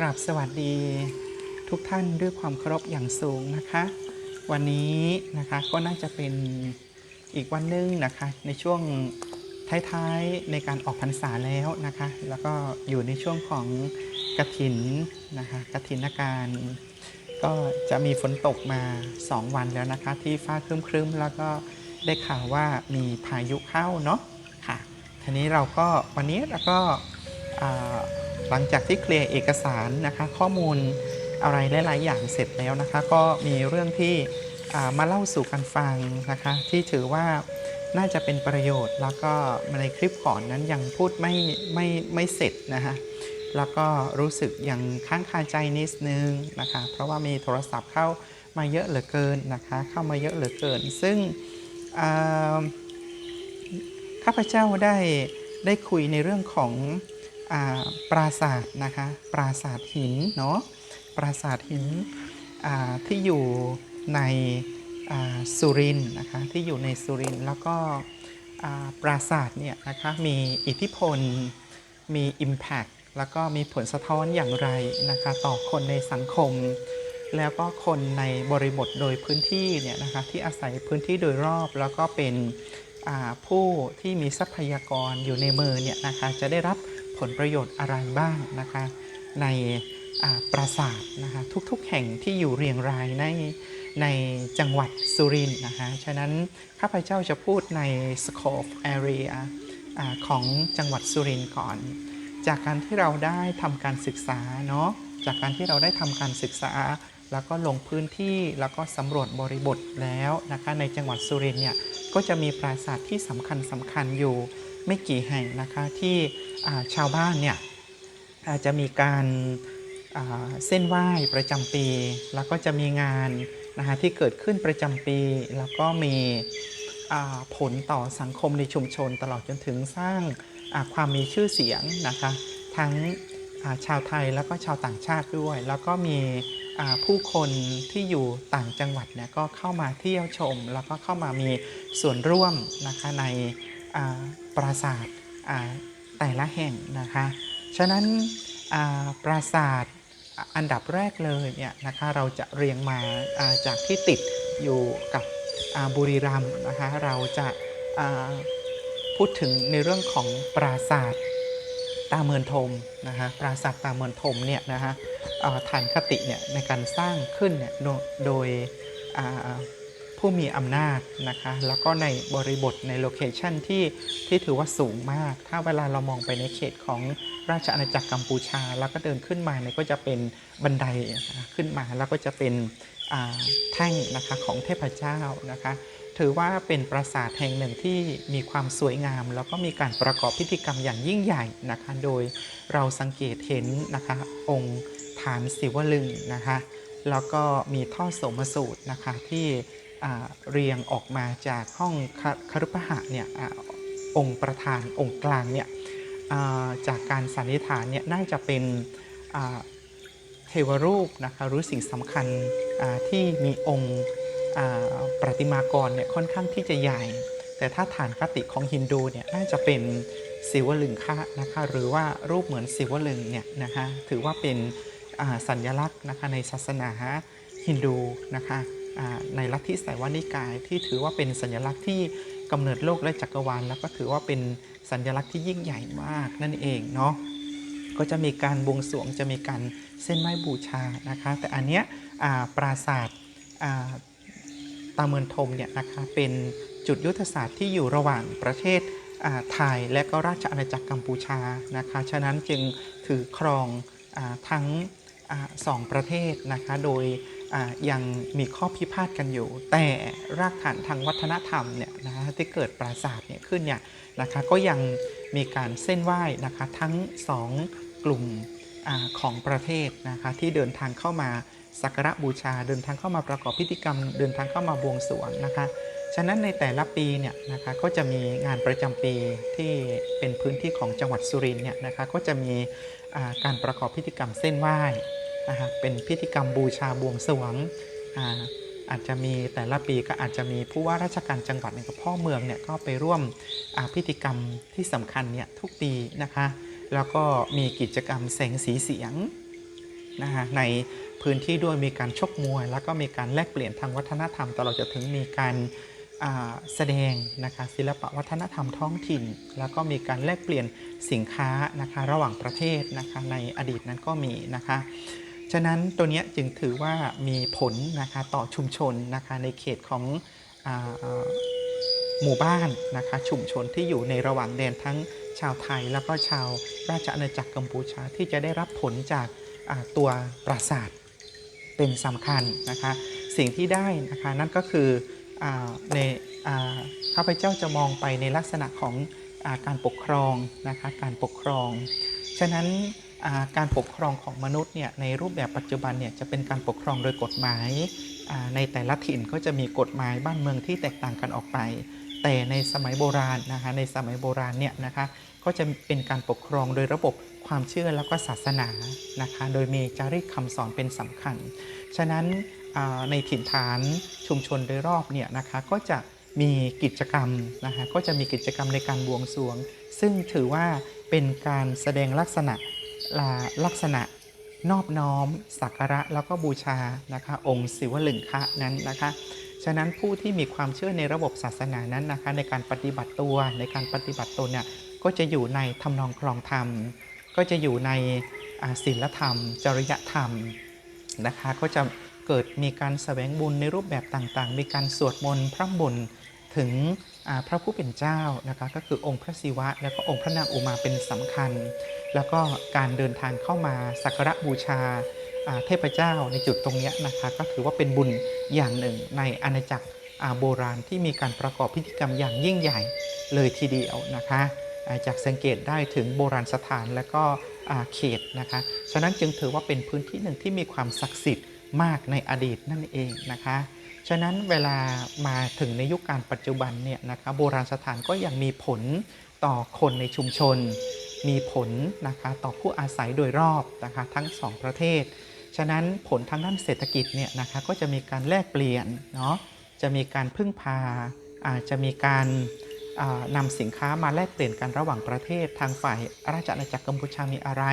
กราบสวัสดีทุกท่านด้วยความเคารพอย่างสูงนะคะ วันนี้นะคะก็น่าจะเป็นอีกวันนึงนะคะ ในช่วงท้ายๆในการออกพรรษาแล้วนะคะ แล้วก็อยู่ในช่วงของกระถินนะคะกระถินการก็จะมีฝนตกมา 2 วันแล้วนะคะ ที่ฟ้าครึ้มๆแล้วก็ได้ข่าวว่ามีพายุเข้าเนาะค่ะทีนี้เราก็วันนี้เราก็ หลังจากที่เคลียร์เอกสารนะคะข้อมูลอะไรหลาย ๆ อย่างเสร็จแล้วนะคะก็มีเรื่องที่มาเล่าสู่กันฟังนะคะที่ถือว่าน่าจะเป็นประโยชน์ แล้วก็ในคลิปก่อนนั้นยังพูดไม่ไม่ไม่เสร็จนะคะแล้วก็รู้สึกยังค้างคาใจนิดนึงนะคะเพราะว่ามีโทรศัพท์เข้ามาเยอะเหลือเกินนะคะเข้ามาเยอะเหลือเกิน ซึ่งข้าพเจ้าได้ได้คุยในเรื่องของ ปราสาทนะคะ ปราสาทหินเนาะปราสาทหินที่อยู่ในสุรินนะคะที่อยู่ในสุรินแล้วก็ปราสาทเนี่ยนะคะมีอิทธิพลมี Impact แล้วก็มีผลสะท้อนอย่างไรนะคะต่อคนในสังคม แล้วก็คนในบริบทโดยพื้นที่เนี่ยนะคะที่อาศัยพื้นที่โดยรอบแล้วก็เป็นผู้ที่มีทรัพยากรอยู่ในมือเนี่ยนะคะจะได้รับ ผลประโยชน์อะไรบ้างนะคะในปราสาทนะคะทุกๆแห่งที่อยู่เรียงรายในในจังหวัดสุรินทร์นะคะฉะนั้นข้าพเจ้าจะพูดใน scope area อของจังหวัดสุรินทร์ก่อน จากการที่เราได้ทำการศึกษาเนาะจากการที่เราได้ทำการศึกษา แล้วก็ลงพื้นที่แล้วก็สำรวจบริบทแล้วนะคะในจังหวัดสุรินทร์เนี่ยก็จะมีปราสาทที่สำคัญสำคัญอยู่ไม่กี่แห่งนะคะที่ ชาวบ้านเนี่ยอาจจะมีการเส้นไหว้ประจำปี แล้วก็จะมีงานนะคะที่เกิดขึ้นประจำปี แล้วก็มีผลต่อสังคมในชุมชนตลอดจนถึงสร้างความมีชื่อเสียงนะคะทั้งชาวไทยแล้วก็ชาวต่างชาติด้วย แล้วก็มีผู้คนที่อยู่ต่างจังหวัดเนี่ยก็เข้ามาเที่ยวชม แล้วก็เข้ามามีส่วนร่วมนะคะในปราสาท แต่ละแห่งนะคะ ฉะนั้นปราสาทอันดับแรกเลยเนี่ยนะคะเราจะเรียงมาจากที่ติดอยู่กับบุรีรัมนะคะเราจะาพูดถึงในเรื่องของปราสาทตาเมือนทมนะคะปราสาทตาเมือนทมเนี่ยนะคะฐานคติเนี่ยในการสร้างขึ้นเนี่ยโดย ผู้มีอำนาจนะคะ แล้วก็ในบริบทในโลเคชันที่ที่ถือว่าสูงมาก ถ้าเวลาเรามองไปในเขตของราชอาณาจักรกัมพูชา แล้วก็เดินขึ้นมาเนี่ยก็จะเป็นบันไดขึ้นมา แล้วก็จะเป็นแท่งนะคะของเทพเจ้านะคะ ถือว่าเป็นปราสาทแห่งหนึ่งที่มีความสวยงาม แล้วก็มีการประกอบพิธีกรรมอย่างยิ่งใหญ่นะคะ โดยเราสังเกตเห็นนะคะองค์ฐานศิวลึงนะคะ แล้วก็มีท่อโสมสูตรนะคะที่ เรียงออกมาจากห้องคคฤปหะเนี่ยอองค์ประธานองค์กลางเนี่ยจากการสันนิษฐานเนี่ยน่าจะเป็นเทวรูปนะคะหรือสิ่งสำคัญที่มีองค์ประติมากรเนี่ยค่อนข้างที่จะใหญ่ แต่ถ้าฐานคติของฮินดูเนี่ยน่าจะเป็นศิวลึงคะนะคะหรือว่ารูปเหมือนศิวลึงเนี่ยนะคะถือว่าเป็นสัญลักษณ์นะคะในศาสนาฮินดูนะคะ ในลัทธิไสยวานิกาย ที่ถือว่าเป็นสัญลักษณ์ที่กำเนิดโลกและจักรวาลแล้วก็ถือว่าเป็นสัญลักษณ์ที่ยิ่งใหญ่มากนั่นเองเนาะก็จะมีการบวงสรวงจะมีการเส้นไหว้บูชานะคะแต่อันเนี้ยปราศาสตร์ตาเมือนทมเนี่ยนะคะเป็นจุดยุทธศาสตร์ที่อยู่ระหว่างประเทศไทยและก็ราชอาณาจักรกัมพูชานะคะฉะนั้นจึงถือครองอทั้งอสองประเทศนะคะโดย ยังมีข้อพิพาทกันอยู่ แต่รากฐานทางวัฒนธรรมเนี่ยนะคะที่เกิดปราสาทเนี่ยขึ้นเนี่ยนะคะก็ยังมีการเส้นไหว้นะคะทั้งสองกลุ่มอของประเทศนะคะที่เดินทางเข้ามาสักการะบูชาเดินทางเข้ามาประกอบพิธีกรรม เดินทางเข้ามาบวงสรวงนะคะ ฉะนั้นในแต่ละปีเนี่ยนะคะก็จะมีงานประจำปีที่เป็นพื้นที่ของจังหวัดสุรินทร์เนี่ยนะคะก็จะมีการประกอบพิธีกรรมเส้นไหว้ นะคะเป็นพิธีกรรมบูชาบวงสรวงอาอาจจะมีแต่ละปีก็อาจจะมีผู้ว่าราชการจังหวัดกับพ่อเมืองเนี่ยก็ไปร่วมพิธีกรรมที่สำคัญเนี่ยทุกปีนะคะ แล้วก็มีกิจกรรมแสงสีเสียงนะะในพื้นที่ด้วยมีการชกมวย แล้วก็มีการแลกเปลี่ยนทางวัฒนธรรมตลอดจนถึงมีการาแสดงนะคะศิลปะวัฒนธรรมท้องถิ่น แล้วก็มีการแลกเปลี่ยนสินค้านะคะระหว่างประเทศนะคะในอดีตนั้นก็มีนะคะ ฉะนั้นตัวนี้จึงถือว่ามีผลนะคะต่อชุมชนนะคะในเขตของอหมู่บ้านนะคะชุมชนที่อยู่ในระหว่างแดนทั้งชาวไทยแล้วก็ชาวราชอาณาจักรกัมพูชาที่จะได้รับผลจากตัวปราสาทเป็นสำคัญนะคะสิ่งที่ได้นะคะนั่นก็คืออในอข้าพเจ้าจะมองไปในลักษณะของอการปกครองนะคะการปกครอง ฉะนั้น การปกครองของมนุษย์เนี่ยในรูปแบบปัจจุบันเนี่ยจะเป็นการปกครองโดยกฎหมาย ในแต่ละถิ่นก็จะมีกฎหมายบ้านเมืองที่แตกต่างกันออกไป แต่ในสมัยโบราณนะคะในสมัยโบราณเนี่ยนะคะก็จะเป็นการปกครองโดยระบบความเชื่อแล้วก็ศาสนานะคะโดยมีจารีตคำสอนเป็นสำคัญ ฉะนั้นในถิ่นฐานชุมชนโดยรอบเนี่ยนะคะก็จะมีกิจกรรมนะคะก็จะมีกิจกรรมในการบวงสรวง ซึ่งถือว่าเป็นการแสดงลักษณะ ลักษณะนอบน้อม สักการะแล้วก็บูชานะคะ องค์ศิวลึงคะนั้นนะคะ ฉะนั้นผู้ที่มีความเชื่อในระบบศาสนานั้นนะคะ ในการปฏิบัติตัวในการปฏิบัติตนเนี่ยก็จะอยู่ในทำนองครองธรรม ก็จะอยู่ในศีลธรรม จริยธรรมนะคะ ก็จะเกิดมีการแสวงบุญในรูปแบบต่างๆ มีการสวดมนต์พร่ำบ่น ถึงพระผู้เป็นเจ้านะคะก็คือองค์พระศิวะ และก็องค์พระนางอุมาเป็นสำคัญ แล้วก็การเดินทางเข้ามาสักการะบูชาเทพเจ้าในจุดตรงนี้นะคะก็ถือว่าเป็นบุญอย่างหนึ่งในอาณาจักรโบราณที่มีการประกอบพิธีกรรมอย่างยิ่งใหญ่เลยทีเดียวนะคะาจากสังเกตได้ถึงโบราณสถานและก็เขตนะคะฉะนั้นจึงถือว่าเป็นพื้นที่หนึ่งที่มีความศักดิ์สิทธิ์มากในอดีตนั่นเองนะคะ ฉะนั้นเวลามาถึงในยุคการปัจจุบันเนี่ยนะคะโบราณสถานก็ยังมีผลต่อคนในชุมชน มีผลนะคะต่อผู้อาศัยโดยรอบนะคะทั้งสองประเทศ ฉะนั้นผลทางด้านเศรษฐกิจเนี่ยนะคะก็จะมีการแลกเปลี่ยนเนาะจะมีการพึ่งพาอาจจะมีการอ่านำสินค้ามาแลกเปลี่ยนกันระหว่างประเทศ ทางฝ่ายราชอาณาจักรกัมพูชามีอะไร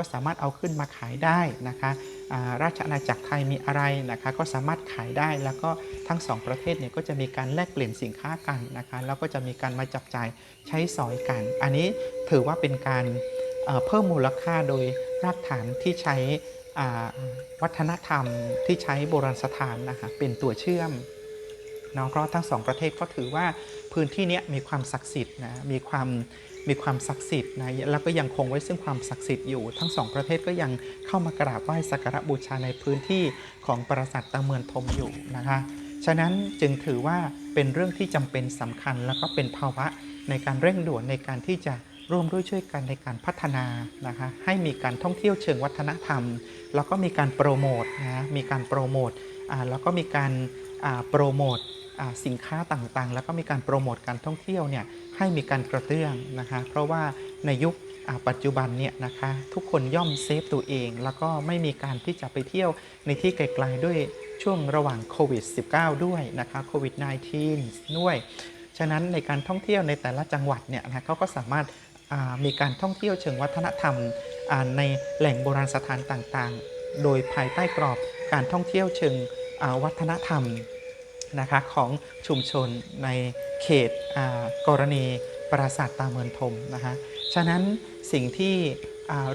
ก็สามารถเอาขึ้นมาขายได้นะคะราชอาณาจักรไทยมีอะไรนะคะก็สามารถขายได้แล้วก็ทั้งสองประเทศเนี่ยก็จะมีการแลกเปลี่ยนสินค้ากันนะคะแล้วก็จะมีการมาจับจ่ายใช้สอยกัน อันนี้ถือว่าเป็นการเพิ่มมูลค่าโดยรากฐานที่ใช้วัฒนธรรมที่ใช้โบราณสถานนะคะเป็นตัวเชื่อมเนาะเพราะทั้งสองประเทศก็ถือว่าพื้นที่นี้มีความศักดิ์สิทธิ์นะมีความ มีความศักดิ์สิทธิ์นะแล้วก็ยังคงไว้ซึ่งความศักดิ์สิทธิ์อยู่ ทั้งสองประเทศก็ยังเข้ามากราบไหว้สักการะบูชาในพื้นที่ของปราสาทตาเมือนทมอยู่นะคะ ฉะนั้นจึงถือว่าเป็นเรื่องที่จำเป็นสำคัญ แล้วก็เป็นภาวะในการเร่งด่วนในการที่จะร่วมด้วยช่วยกันในการพัฒนานะคะให้มีการท่องเที่ยวเชิงวัฒนธรรม แล้วก็มีการโปรโมทนะมีการโปรโมทแล้วก็มีการโปรโมทสินค้าต่างๆ แล้วก็มีการโปรโมทการท่องเที่ยวเนี่ย ให้มีการกระเตื้องนะคะ เพราะว่าในยุคปัจจุบันเนี่ยนะคะทุกคนย่อมเซฟตัวเอง แล้วก็ไม่มีการที่จะไปเที่ยวในที่ไกลๆด้วยช่วงระหว่างโควิด -19 ด้วยนะคะโควิด -19 ด้วย ฉะนั้นในการท่องเที่ยวในแต่ละจังหวัดเนี่ยนะเขาก็สามารถมีการท่องเที่ยวเชิงวัฒนธรรมในแหล่งโบราณสถานต่างๆ โดยภายใต้กรอบการท่องเที่ยวเชิงวัฒนธรรม นะคะของชุมชนในเขตกรณีปราสาทตาเมือนทมนะคะฉะนั้นสิ่งที่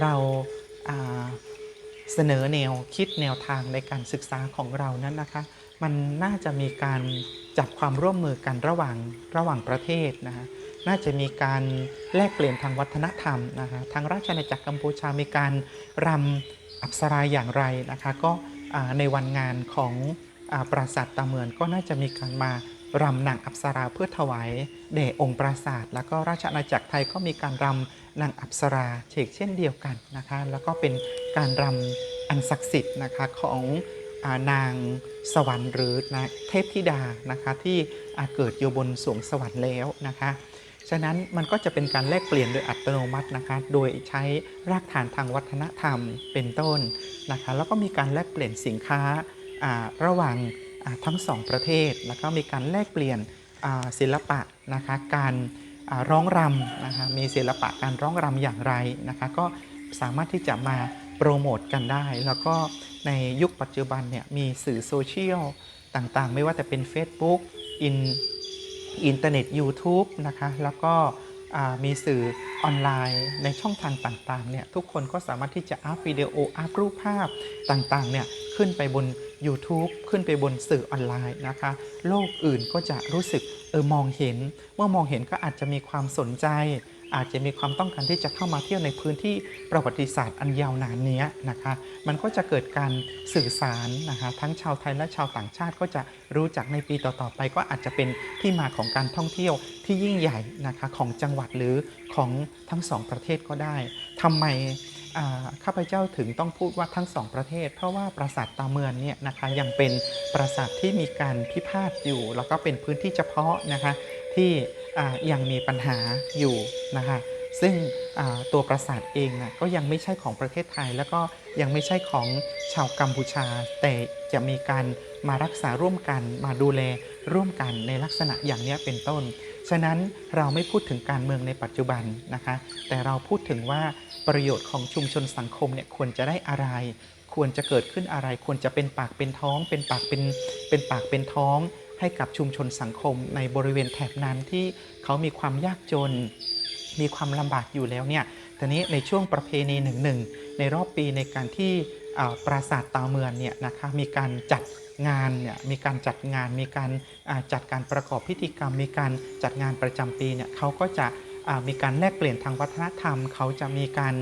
เราาเสนอแนวคิดแนวทางในการศึกษาของเรานั้นนะคะมันน่าจะมีการจับความร่วมมือกันระหว่างระหว่างประเทศนะคะน่าจะมีการแลกเปลี่ยนทางวัฒนธรรมนะคะทางราชอาณาจักรกัมพูชามีการรำอัปสราอย่างไรนะคะก็ในวันงานของ ปราสาทตาเมือนก็น่าจะมีการมารำนางอัปสราเพื่อถวายแด่องค์ปราสาท แล้วก็ราชอาณาจักรไทยก็มีการรำนางอัปสราเชกเช่นเดียวกันนะคะแล้วก็เป็นการรำอันศักดิ์สิทธิ์นะคะของอานางสวรรค์หรือนางเทพธิดานะคะที่เกิดอยู่บนสวงสวรรค์แล้วนะคะฉะนั้นมันก็จะเป็นการแลกเปลี่ยนโดยอัตโนมัตินะคะโดยใช้รากฐานทางวัฒนธรรมเป็นต้นนะคะแล้วก็มีการแลกเปลี่ยนสินค้า ระหว่างทั้งสองประเทศ แล้วก็มีการแลกเปลี่ยนศิลปะนะคะการร้องรำนะคะมีศิลปะการร้องรำอย่างไรนะคะก็สามารถที่จะมาโปรโมทกันได้ แล้วก็ในยุคปัจจุบันเนี่ยมีสื่อโซเชียลต่างๆ ไม่ว่าจะเป็น Facebook อินอินเทอร์เน็ต YouTube นะคะแล้วก็มีสื่อออนไลน์ในช่องทางต่างๆเนี่ยทุกคนก็สามารถที่จะอัพวิดีโออัพรูปภาพต่างๆเนี่ยขึ้นไปบน YouTube ขึ้นไปบนสื่อออนไลน์นะคะ โลกอื่นก็จะรู้สึกเออมองเห็น เมื่อมองเห็นก็อาจจะมีความสนใจ อาจจะมีความต้องการที่จะเข้ามาเที่ยวในพื้นที่ประวัติศาสตร์อันยาวนานนี้นะคะ มันก็จะเกิดการสื่อสารนะคะ ทั้งชาวไทยและชาวต่างชาติก็จะรู้จักในปีต่อๆไป ก็อาจจะเป็นที่มาของการท่องเที่ยวที่ยิ่งใหญ่นะคะของจังหวัดหรือของทั้งสองประเทศก็ได้ทำไม ข้าพเจ้าถึงต้องพูดว่าทั้งสองประเทศ เพราะว่าปราสาทตาเมือนเนี่ยนะคะยังเป็นปราสาทที่มีการพิพาทอยู่ แล้วก็เป็นพื้นที่เฉพาะนะคะที่ยังมีปัญหาอยู่นะคะซึ่งตัวปราสาทเองนะก็ยังไม่ใช่ของประเทศไทย แล้วก็ยังไม่ใช่ของชาวกัมพูชา แต่จะมีการมารักษาร่วมกันมาดูแล ร่วมกันในลักษณะอย่างนี้เป็นต้น ฉะนั้นเราไม่พูดถึงการเมืองในปัจจุบันนะคะ แต่เราพูดถึงว่าประโยชน์ของชุมชนสังคมเนี่ยควรจะได้อะไร ควรจะเกิดขึ้นอะไร ควรจะเป็นปากเป็นท้อง เป็นปากเป็นเป็นปากเป็นท้อง ให้กับชุมชนสังคมในบริเวณแถบนั้นที่เขามีความยากจน มีความลำบากอยู่แล้วเนี่ยทีนี้ในช่วงประเพณีหนึ่งหนึ่งในรอบปีในการที่ปราสาทตาเมือนเนี่ยนะคะมีการจัด งานเนี่ยมีการจัดงานมีการจัดการประกอบพิธีกรรม มีการจัดงานประจำปีเนี่ยเขาก็จะมีการแลกเปลี่ยนทางวัฒนธรรม เขาจะมีการ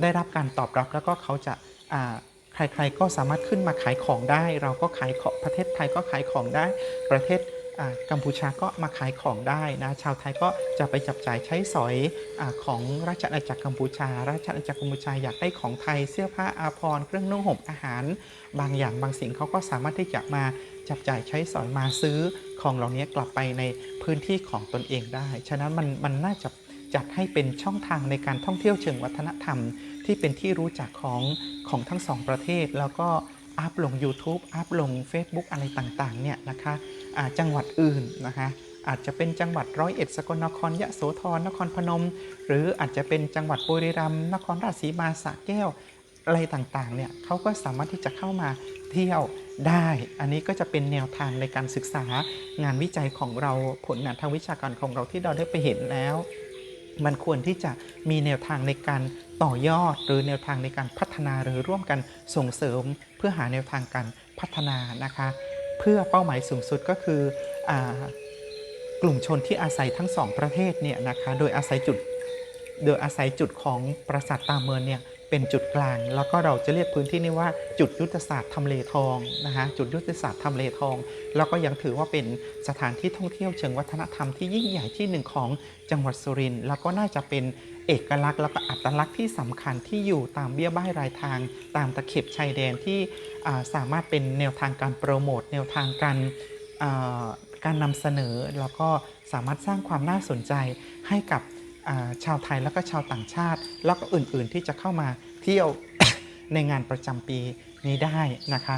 ได้รับการตอบรับ แล้วก็เขาจะใครๆก็สามารถขึ้นมาขายของได้ เราก็ขายของประเทศไทยก็ขายของได้ประเทศ กัมพูชาก็มาขายของได้นะชาวไทยก็จะไปจับจ่ายใช้สอยอของราชอาณาจักรกัมพูชา ราชอาณาจักรกัมพูชาอยากได้ของไทยเสื้อผ้าอาภรณ์เครื่องนุ่งห่มอาหาร บางอย่างบางสิ่งเขาก็สามารถที่จะมาจับจ่ายใช้สอยมาซื้อของเหล่านี้กลับไปในพื้นที่ของตนเองได้ ฉะนั้นมันมันน่าจะจัดให้เป็นช่องทางในการท่องเที่ยวเชิงวัฒนธรรม ที่เป็นที่รู้จักของของทั้งสองประเทศแล้วก็ อัพลง YouTube อัพลง Facebook อะไรต่างๆเนี่ยนะคะอ่าจังหวัดอื่นนะคะอาจจะเป็นจังหวัดร้อยเอ็ดสกลนครยะโสธรนครพนม หรืออาจจะเป็นจังหวัดบุรีรัมย์นครราชสีมาสระแก้วอะไรต่างๆเนี่ยเขาก็สามารถที่จะเข้ามาเที่ยวได้ อันนี้ก็จะเป็นแนวทางในการศึกษางานวิจัยของเราผลงานทางวิชาการของเราที่เราได้ไปเห็นแล้ว มันควรที่จะมีแนวทางในการต่อยอด หรือแนวทางในการพัฒนาหรือร่วมกันส่งเสริม เพื่อหาแนวทางการพัฒนานะคะ เพื่อเป้าหมายสูงสุดก็คืออกลุ่มชนที่อาศัยทั้งสองประเทศเนี่ยนะคะโดยอาศัยจุดโดยอาศัยจุดของปราสาทตาเมือนเนี่ย เป็นจุดกลาง แล้วก็เราจะเรียกพื้นที่นี้ว่าจุดยุทธศาสตร์ทำเลทองนะคะจุดยุทธศาสตร์ทำเลทอง แล้วก็ยังถือว่าเป็นสถานที่ท่องเที่ยวเชิงวัฒนธรรมที่ยิ่งใหญ่ที่หนึ่งของจังหวัดสุรินทร์แล้วก็น่าจะเป็นเอกลักษณ์แล้วก็อัตลักษณ์ที่สำคัญที่อยู่ตามเบี้ยบ้ายรายทาง ตามตะเข็บชายแดนที่สามารถเป็นแนวทางการโปรโมทแนวทางการการนำเสนอแล้วก็สามารถสร้างความน่าสนใจให้กับ ชาวไทยแล้วก็ชาวต่างชาติ แล้วก็อื่นๆที่จะเข้ามาเที่ยวในงานประจำปีนี้ได้นะคะ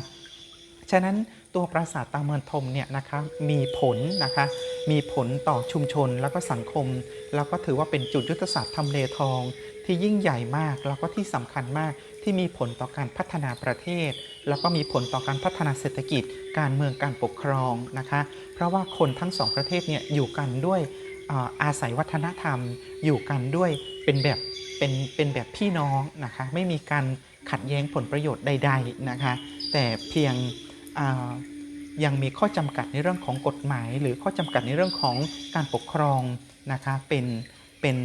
ฉะนั้นตัวปราสาทตาเมือนทมเนี่ยนะคะมีผลนะคะมีผลต่อชุมชนแล้วก็สังคม แล้วก็ถือว่าเป็นจุดยุทธศาสตร์ทำเลทอง ที่ยิ่งใหญ่มากแล้วก็ที่สำคัญมากที่มีผลต่อการพัฒนาประเทศ แล้วก็มีผลต่อการพัฒนาเศรษฐกิจ การเมืองการปกครองนะคะ เพราะว่าคนทั้งสองประเทศเนี่ยอยู่กันด้วย อาศัยวัฒนธรรมอยู่กันด้วยเป็นแบบเป็นเป็นแบบพี่น้องนะคะไม่มีการขัดแย้งผลประโยชน์ใด ๆนะคะ แต่เพียงยังมีข้อจำกัดในเรื่องของกฎหมาย หรือข้อจำกัดในเรื่องของการปกครองนะคะเป็นเป็น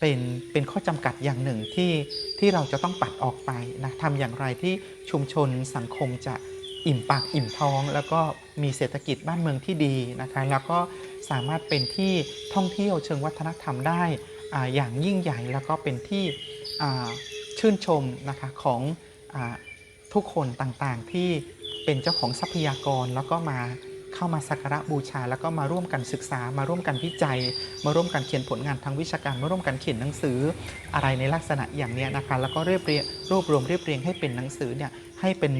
เป็นเป็นข้อจำกัดอย่างหนึ่งที่ที่เราจะต้องปัดออกไปนะทำอย่างไรที่ชุมชนสังคมจะอิ่มปากอิ่มท้อง แล้วก็มีเศรษฐกิจบ้านเมืองที่ดีนะคะแล้วก็ สามารถเป็นที่ท่องเที่ยวเชิงวัฒนธรรมได้ออย่างยิ่งใหญ่แล้วก็เป็นที่ชื่นชมนะคะของอทุกคนต่างๆที่เป็นเจ้าของทรัพยากรแล้วก็มาเข้ามาสักการะบูชา แล้วก็มาร่วมกันศึกษา มาร่วมกันวิจัย มาร่วมกันเขียนผลงานทางวิชาการ มาร่วมกันเขียนหนังสืออะไรในลักษณะอย่างนี้นะคะแล้วก็เรียบเรียงรวบรวมเรียบเรียงให้เป็นหนังสือเนี่ยให้เป็น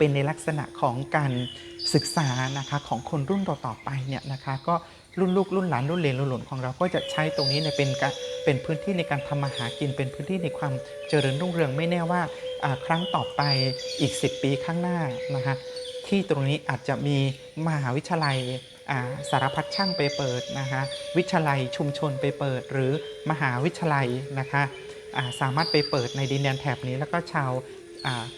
เป็นในลักษณะของการศึกษานะคะของคนรุ่นต่อๆไปเนี่ยนะคะก็รุ่นลูกรุ่นหลานรุ่นเลนรุ่นหลนของเราก็จะใช้ตรงนี้เนี่ยเป็นการเป็นพื้นที่ในการทำมาหากินเป็นพื้นที่ในความเจริญรุ่งเรืองไม่แน่ว่าครั้งต่อไปอีก 10 ปีข้างหน้านะคะที่ตรงนี้อาจจะมีมหาวิทยาลัยสารพัดช่างไปเปิดนะคะวิทยาลัยชุมชนไปเปิด หรือมหาวิทยาลัยนะคะสามารถไปเปิดในดินแดนแถบนี้แล้วก็ชาว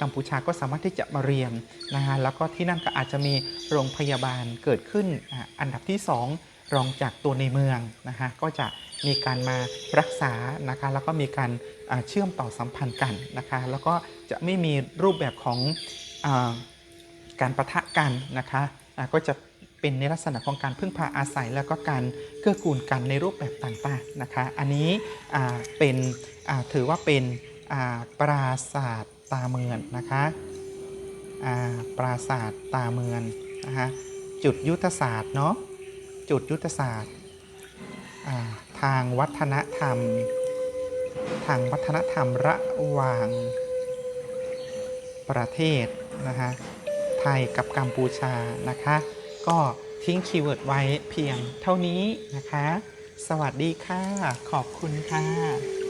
กัมพูชาก็สามารถที่จะมาเรียนนะฮะแล้วก็ที่นั่นก็อาจจะมีโรงพยาบาลเกิดขึ้นออันดับที่ 2 รองจากตัวในเมืองนะฮะก็จะมีการมารักษานะคะแล้วก็มีการเชื่อมต่อสัมพันธ์กันนะคะแล้วก็จะไม่มีรูปแบบของอการประทะกันนะคะก็จะเป็นในลักษณะของการพึ่งพาอาศัย แล้วก็การเกื้อกูลกันในรูปแบบต่างๆนะคะ อันนี้เป็นถือว่าเป็นอ่าปราศาสตร์ ตาเมือนนะคะปราศาสตร์ตาเมือนนะคะจุดยุทธศาสตร์เนาะจุดยุทธศาสตร์ทางวัฒนธรรม ทางวัฒนธรรมระหว่างประเทศนะคะไทยกับกัมพูชานะคะ ก็ทิ้งคีย์เวิร์ดไว้เพียงเท่านี้นะคะ สวัสดีค่ะ ขอบคุณค่ะ